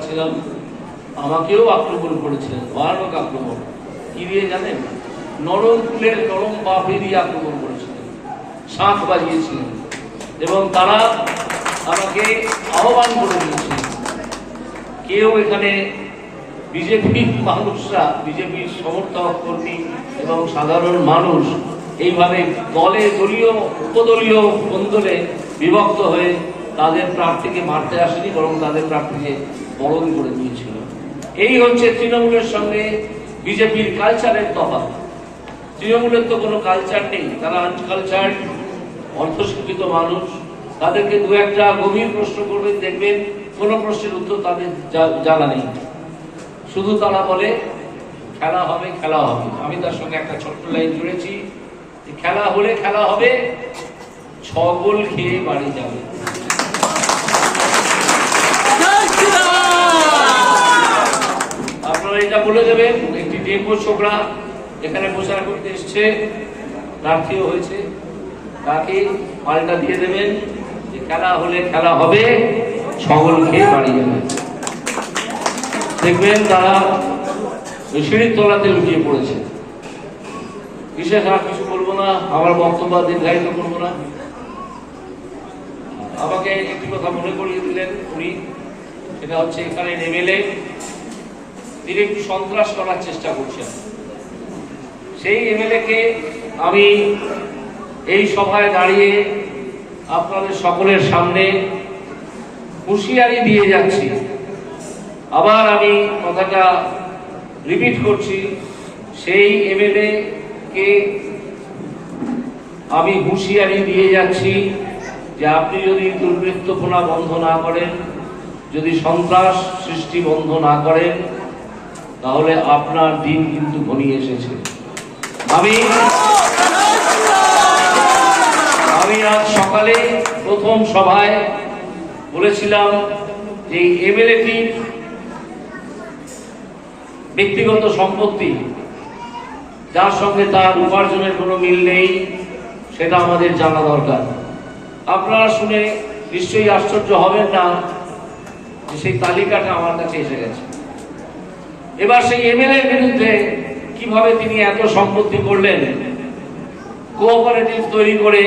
চালাচ্ছিলাম আমাকেও আক্রমণ করেছিলেন ভয়ানক আক্রমণ। কি দিয়ে জানেন? নরম ফুলের নরম বাপে দিয়ে আক্রমণ করেছিলেন, শাঁখ বাজিয়েছিলেন এবং তারা আমাকে আহ্বান করে দিয়েছিলেন, কেউ এখানে বিজেপির মানুষরা বিজেপির সমর্থক, কর্মী এবং সাধারণ মানুষ এইভাবে দলে দলীয়, উপদলীয় বন্ধনে বিভক্ত হয়ে তাদের প্রার্থীকে মারতে আসেনি, বরং তাদের প্রার্থীকে বরণ করে দিয়েছিল। এই হচ্ছে তৃণমূলের সঙ্গে বিজেপির কালচারের তফাৎ। তৃণমূলের তো কোনো কালচার নেই। তারা আনকালচার অর্ধশিক্ষিত মানুষ। তাদেরকে দু একটা গভীর প্রশ্ন করবেন, দেখবেন কোনো প্রশ্নের উত্তর তাদের জানা নেই। শুধু তারা বলে, খেলা হবে খেলা হবে। আমি তার সঙ্গে একটা ছোট্ট লাইন জুড়েছি খেলা হলে খেলা হবে, ছ গোল খেয়ে বাড়ি যাবে আপনারা এটা বলে দেবেন, একটি ডেঙ্গু ছোকরা এখানে প্রচার করতে এসছে প্রার্থীও হয়েছে, তাকে পাল্টা দিয়ে দেবেন যে খেলা হলে খেলা হবে ছগল খেয়ে বাড়ি যাবে। দেখবেন তারা সিঁড়ির তলাতে লুকিয়ে পড়েছে। বিশেষ আর কিছু বলব না, আমার বক্তব্য দীর্ঘায়িত করব না। আমাকে একটি কথা মনে করিয়ে দিলেন উনি, সেটা হচ্ছে এখানে নেমেলে তিনি একটু সন্ত্রাস করার চেষ্টা করছেন। সেই এমএলএ কে আমি এই সভায় দাঁড়িয়ে আপনাদের সকলের সামনে হুঁশিয়ারি দিয়ে যাচ্ছি। আবার আমি কথাটা রিপিট করছি, সেই এমএলএ কে আমি হুঁশিয়ারি দিয়ে যাচ্ছি যে আপনি যদি দুর্বৃত্তপনা বন্ধ না করেন, যদি সন্ত্রাস সৃষ্টি বন্ধ না করেন তাহলে আপনার দিন কিন্তু ঘনিয়ে এসেছে। আমি আমি আজ সকালে প্রথম সভায় বলেছিলাম যে এমএলএটি ব্যক্তিগত সম্পত্তি, যার সঙ্গে তার উপার্জনের কোনো মিল নেই, সেটা আমাদের জানা দরকার। আপনারা শুনে নিশ্চয়ই আশ্চর্য হবেন না যে সেই তালিকাটা আমার কাছে এসে গেছে। এবার সেই এমএলএ বিরুদ্ধে কীভাবে তিনি এত সম্পত্তি করলেন? কোঅপারেটিভ তৈরি করে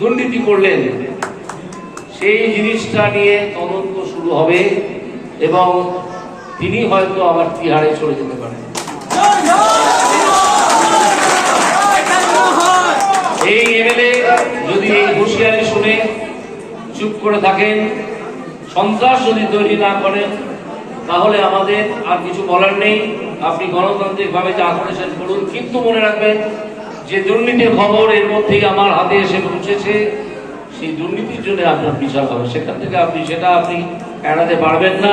দুর্নীতি করলেন? সেই জিনিসটা নিয়ে তদন্ত শুরু হবে এবং তিনি হয়তো আবার তিহারে চলে যেতে পারেন। এই এমএলএ যদি এই হুঁশিয়ারি শুনে চুপ করে থাকেন, সন্ত্রাস যদি তৈরি না করেন তাহলে আমাদের আর কিছু বলার নেই। আপনি গণতান্ত্রিকভাবে যা করেছেন করুন কিন্তু মনে রাখবেন যে দুর্নীতির খবর এর মধ্যেই আমার হাতে এসে পৌঁছেছে। সেই দুর্নীতির জন্য আপনার বিচার হবে। সেখান থেকে আপনি সেটা আপনি এড়াতে পারবেন না।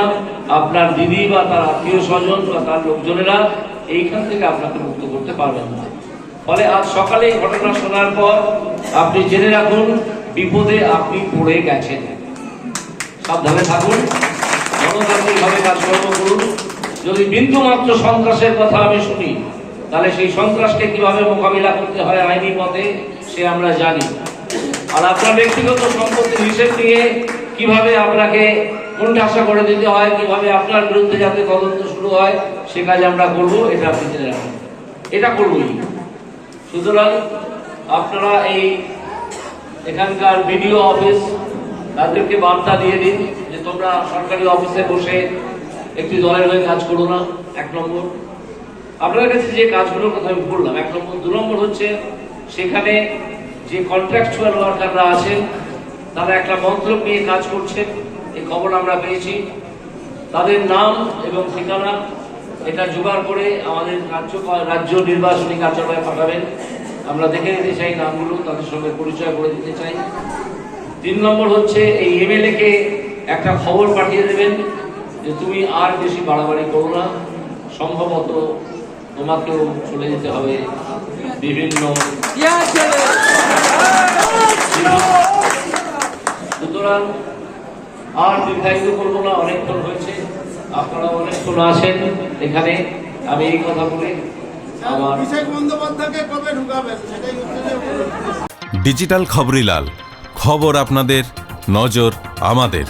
আপনার দিদি বা তার আত্মীয় স্বজন বা তার লোকজনেরা এইখান থেকে আপনাকে মুক্ত করতে পারবেন না। ফলে আজ সকালে এই ঘটনা শোনার পর আপনি জেনে রাখুন, বিপদে আপনি পড়ে গেছেন। সাবধানে থাকুন। গণতান্ত্রিকভাবে কাজকর্ম করুন। যদি বিন্দু মাত্র সন্ত্রাসের কথা আমি শুনি, তাহলে সেই সন্ত্রাসকে কীভাবে মোকাবিলা করতে হয় আইনি মতে সে আমরা জানি। আর আপনার ব্যক্তিগত সম্পত্তির হিসেব নিয়ে কীভাবে আপনাকে কোনঠাসা করে দিতে হয়, কীভাবে আপনার বিরুদ্ধে যাতে তদন্ত শুরু হয়, সে কাজ আমরা করব, এটা আপনি জেনে রাখুন। এটা করবই। সুতরাং আপনারা এই এখানকার বিডিও অফিস, তাদেরকে বার্তা দিয়ে দিন। তোমরা সরকারি অফিসে বসে একটি দলের হয়ে কাজ করো না, এক নম্বর। আপনাদের কাছে যে কাজগুলোর কথা আমি বললাম, এক নম্বর, দু নম্বর হচ্ছে সেখানে যে কন্ট্রাকচুয়াল ওয়ার্কাররা আছেন, তারা একটা মন্ত্রক নিয়ে কাজ করছেন, এই খবর আমরা পেয়েছি। তাদের নাম এবং ঠিকানা, এটা জোগাড় করে আমাদের রাজ্য রাজ্য নির্বাচনী কার্যালয়ে পাঠাবেন। আমরা দেখে নিতে চাই নামগুলো, তাদের সঙ্গে পরিচয় করে দিতে চাই। তিন নম্বর হচ্ছে এই এমএলএ কে একটা খবর পাঠিয়ে দেবেন যে তুমি আর বেশি বাড়াবাড়ি করো না। সম্ভবত তোমাকেও চলে যেতে হবে বিভিন্ন সুতরাং আর দীর্ঘায়িত করব না অনেকক্ষণ হয়েছে। আপনারা অনেকক্ষণ আছেন এখানে। আমি এই কথা বলে আমার ডিজিটাল খবরিলাল খবর আপনাদের নজর আমাদের।